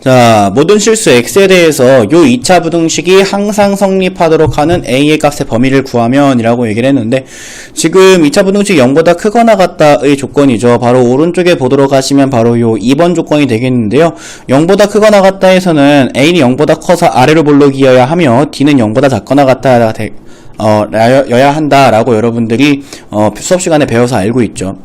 자, 모든 실수 x에 대해서 요 2차 부등식이 항상 성립하도록 하는 a의 값의 범위를 구하면 이라고 얘기를 했는데 지금 2차 부등식 0보다 크거나 같다의 조건이죠. 바로 오른쪽에 보도록 하시면 바로 요 2번 조건이 되겠는데요. 0보다 크거나 같다 에서는 a는 0보다 커서 아래로 볼록이어야 하며 d는 0보다 작거나 같다 되, 어, 여야 한다라고 여러분들이 어, 수업 시간에 배워서 알고 있죠.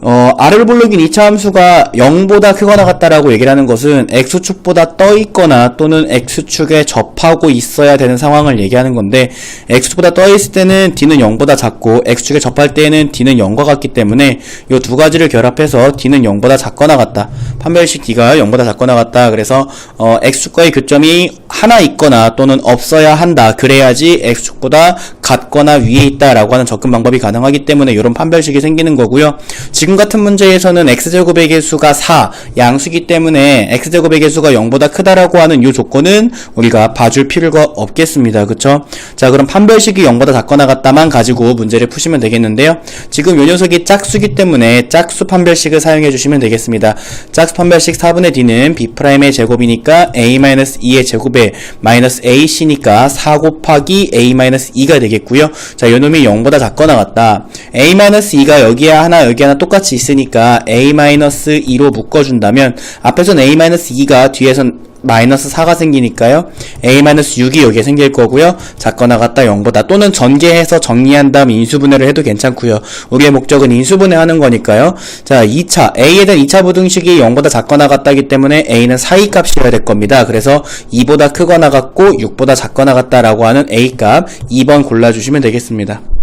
어, 아래로 볼록인 2차 함수가 0보다 크거나 같다라고 얘기를 하는 것은 x축보다 떠 있거나 또는 x축에 접하고 있어야 되는 상황을 얘기하는 건데 x축보다 떠 있을 때는 d는 0보다 작고 x축에 접할 때에는 d는 0과 같기 때문에 이 두 가지를 결합해서 d는 0보다 작거나 같다. 판별식 d가 0보다 작거나 같다. 그래서 어, x축과의 교점이 하나 있거나 또는 없어야 한다. 그래야지 x축보다 같거나 위에 있다라고 하는 접근 방법이 가능하기 때문에 이런 판별식이 생기는 거고요. 지금 같은 문제에서는 x제곱의 개수가 4, 양수기 때문에 x제곱의 개수가 0보다 크다라고 하는 이 조건은 우리가 봐줄 필요가 없겠습니다. 그쵸? 자, 그럼 판별식이 0보다 작거나 같다만 가지고 문제를 푸시면 되겠는데요. 지금 요 녀석이 짝수기 때문에 짝수 판별식을 사용해 주시면 되겠습니다. 짝수 판별식 4분의 d는 b'의 제곱이니까 a-2의 제곱에 마이너스 ac니까 4 곱하기 a-2가 되겠 고요. 자, 요 놈이 0보다 작거나 같다. a-2가 여기에 하나 여기 하나 똑같이 있으니까 a-2로 묶어준다면 앞에선 a-2가 뒤에선 마이너스 4가 생기니까요. a-6이 여기에 생길 거고요. 작거나 같다 0보다 또는 전개해서 정리한 다음 인수분해를 해도 괜찮고요. 우리의 목적은 인수분해하는 거니까요. 자, 2차 a에 대한 2차 부등식이 0보다 작거나 같다기 때문에 a는 사이 값이어야 될 겁니다. 그래서 2보다 크거나 같고 6보다 작거나 같다라고 하는 a 값 2번 골라주시면 되겠습니다.